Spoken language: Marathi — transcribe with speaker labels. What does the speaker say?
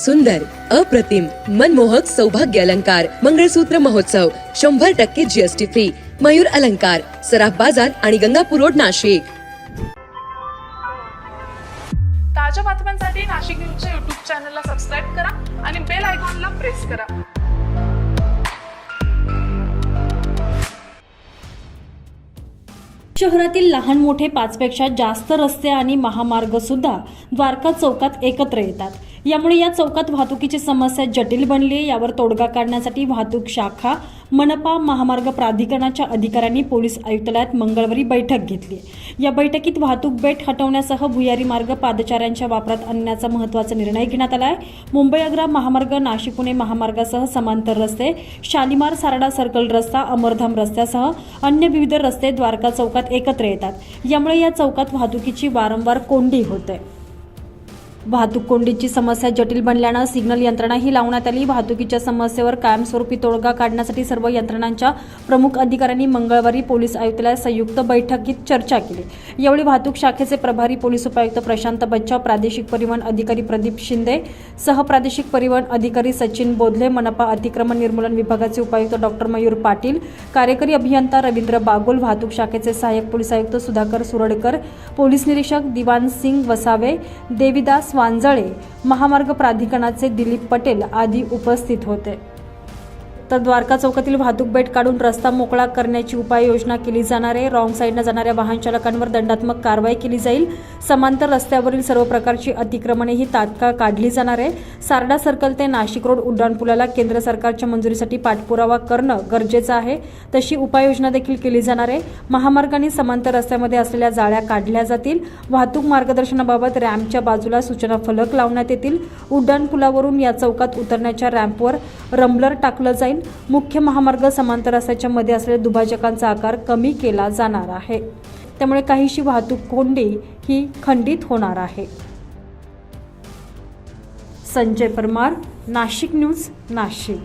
Speaker 1: सुंदर अप्रतिम मनमोहक सौभाग्य अलंकार मंगळसूत्र महोत्सव शंभर टक्के जीएसटी फ्री मयूर अलंकार सराफ बाजार आणि गंगापूर रोड नाशिक.
Speaker 2: ताज्या बातम्यांसाठी नाशिक न्यूजच्या युट्यूब चॅनलला सबस्क्राईब करा आणि बेल आयकॉनला प्रेस करा.
Speaker 3: शहरातील लहान मोठे पाचपेक्षा जास्त रस्ते आणि महामार्ग सुद्धा द्वारका चौकात एकत्र येतात. यामुळे या चौकात वाहतुकीची समस्या जटिल बनली आहे. यावर तोडगा काढण्यासाठी वाहतूक शाखा मनपा महामार्ग प्राधिकरणाच्या अधिकाऱ्यांनी पोलीस आयुक्तालयात मंगळवारी बैठक घेतली या बैठकीत वाहतूक बेट हटवण्यासह भुयारी मार्ग पादचाऱ्यांच्या वापरात आणण्याचा महत्त्वाचा निर्णय घेण्यात आला आहे. मुंबई आग्रा महामार्ग नाशिक पुणे महामार्गासह समांतर रस्ते शालिमार सारडा सर्कल रस्ता अमरधाम रस्त्यासह अन्य विविध रस्ते द्वारका चौकात एकत्र येतात. यामुळे या चौकात वाहतुकीची वारंवार कोंडी होते वाहतूक कोंडीची समस्या जटिल बनल्यानं सिग्नल यंत्रणाही लावण्यात आली. वाहतुकीच्या समस्येवर कायमस्वरूपी तोडगा काढण्यासाठी सर्व यंत्रणांच्या प्रमुख अधिकाऱ्यांनी मंगळवारी पोलीस आयुक्तालयात संयुक्त बैठकीत चर्चा केली. यावेळी वाहतूक शाखेचे प्रभारी पोलीस उपायुक्त प्रशांत बच्चाव प्रादेशिक परिवहन अधिकारी प्रदीप शिंदे सहप्रादेशिक परिवहन अधिकारी सचिन बोधले मनपा अतिक्रमण निर्मूलन विभागाचे उपायुक्त डॉक्टर मयूर पाटील कार्यकारी अभियंता रवींद्र बागोल वाहतूक शाखेचे सहाय्यक पोलीस आयुक्त सुधाकर सुरडकर पोलीस निरीक्षक दिवान सिंग वसावे देविदास वांजळे महामार्ग प्राधिकरणाचे दिलीप पटेल आदी उपस्थित होते. तर द्वारका चौकातील वाहतूक बेट काढून रस्ता मोकळा करण्याची उपाययोजना केली जाणार आहे. रॉंग साईडनं जाणाऱ्या वाहन चालकांवर दंडात्मक कारवाई केली जाईल. समांतर रस्त्यावरील सर्व प्रकारची अतिक्रमणे ही तात्काळ काढली जाणार आहे. सारडा सर्कल ते नाशिक रोड उड्डाणपुलाला केंद्र सरकारच्या मंजुरीसाठी पाठपुरावा करणं गरजेचं आहे. तशी उपाययोजना देखील केली जाणार आहे. महामार्गाने समांतर रस्त्यामध्ये असलेल्या जाळ्या काढल्या जातील. वाहतूक मार्गदर्शनाबाबत रॅम्पच्या बाजूला सूचना फलक लावण्यात येतील. उड्डाणपुलावरून या चौकात उतरण्याच्या रॅम्पवर रंबलर टाकलं जाईल. मुख्य महामार्ग समांतर रस्त्याच्या मध्ये असलेल्या दुभाजकांचा आकार कमी केला जाणार आहे. त्यामुळे काहीशी वाहतूक कोंडी ही खंडित होणार आहे. संजय परमार नाशिक न्यूज नाशिक.